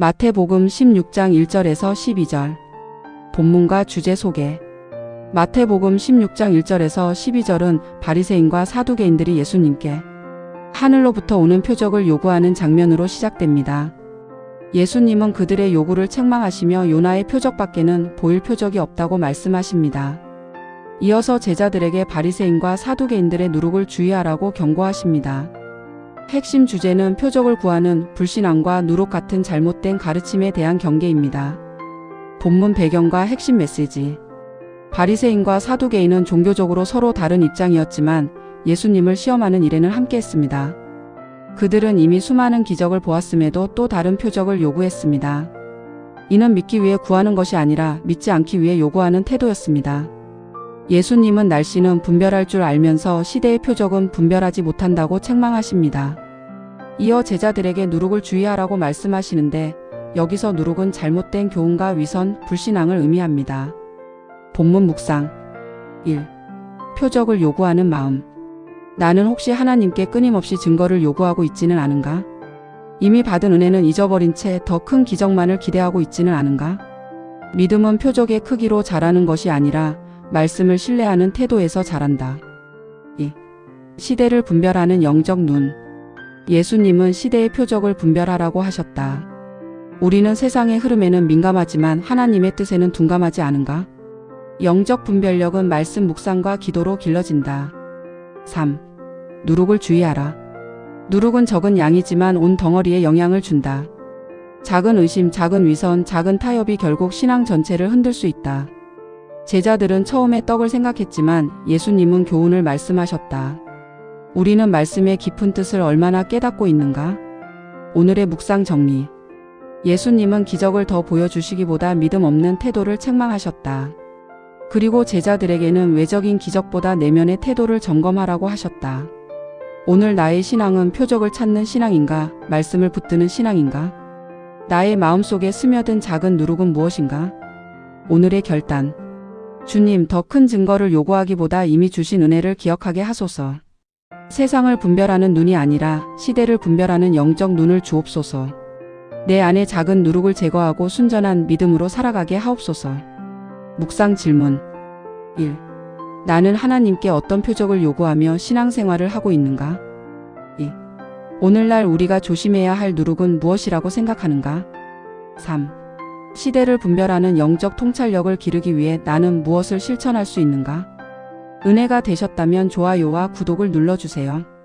마태복음 16장 1절에서 12절. 본문과 주제 소개. 마태복음 16장 1절에서 12절은 바리새인과 사두개인들이 예수님께 하늘로부터 오는 표적을 요구하는 장면으로 시작됩니다. 예수님은 그들의 요구를 책망하시며 요나의 표적밖에는 보일 표적이 없다고 말씀하십니다. 이어서 제자들에게 바리새인과 사두개인들의 누룩을 주의하라고 경고하십니다. 핵심 주제는 표적을 구하는 불신앙과 누룩 같은 잘못된 가르침에 대한 경계입니다. 본문 배경과 핵심 메시지. 바리새인과 사두개인은 종교적으로 서로 다른 입장이었지만 예수님을 시험하는 일에는 함께했습니다. 그들은 이미 수많은 기적을 보았음에도 또 다른 표적을 요구했습니다. 이는 믿기 위해 구하는 것이 아니라 믿지 않기 위해 요구하는 태도였습니다. 예수님은 날씨는 분별할 줄 알면서 시대의 표적은 분별하지 못한다고 책망하십니다. 이어 제자들에게 누룩을 주의하라고 말씀하시는데 여기서 누룩은 잘못된 교훈과 위선, 불신앙을 의미합니다. 본문 묵상 1. 표적을 요구하는 마음 나는 혹시 하나님께 끊임없이 증거를 요구하고 있지는 않은가? 이미 받은 은혜는 잊어버린 채 더 큰 기적만을 기대하고 있지는 않은가? 믿음은 표적의 크기로 자라는 것이 아니라 말씀을 신뢰하는 태도에서 자란다. 2. 시대를 분별하는 영적 눈. 예수님은 시대의 표적을 분별하라고 하셨다. 우리는 세상의 흐름에는 민감하지만 하나님의 뜻에는 둔감하지 않은가? 영적 분별력은 말씀 묵상과 기도로 길러진다. 3. 누룩을 주의하라. 누룩은 적은 양이지만 온 덩어리에 영향을 준다. 작은 의심, 작은 위선, 작은 타협이 결국 신앙 전체를 흔들 수 있다. 제자들은 처음에 떡을 생각했지만 예수님은 교훈을 말씀하셨다. 우리는 말씀의 깊은 뜻을 얼마나 깨닫고 있는가? 오늘의 묵상 정리. 예수님은 기적을 더 보여주시기보다 믿음 없는 태도를 책망하셨다. 그리고 제자들에게는 외적인 기적보다 내면의 태도를 점검하라고 하셨다. 오늘 나의 신앙은 표적을 찾는 신앙인가, 말씀을 붙드는 신앙인가? 나의 마음속에 스며든 작은 누룩은 무엇인가? 오늘의 결단. 주님 더 큰 증거를 요구하기보다 이미 주신 은혜를 기억하게 하소서. 세상을 분별하는 눈이 아니라 시대를 분별하는 영적 눈을 주옵소서. 내 안에 작은 누룩을 제거하고 순전한 믿음으로 살아가게 하옵소서. 묵상 질문 1. 나는 하나님께 어떤 표적을 요구하며 신앙생활을 하고 있는가? 2. 오늘날 우리가 조심해야 할 누룩은 무엇이라고 생각하는가? 3. 시대를 분별하는 영적 통찰력을 기르기 위해 나는 무엇을 실천할 수 있는가? 은혜가 되셨다면 좋아요와 구독을 눌러주세요.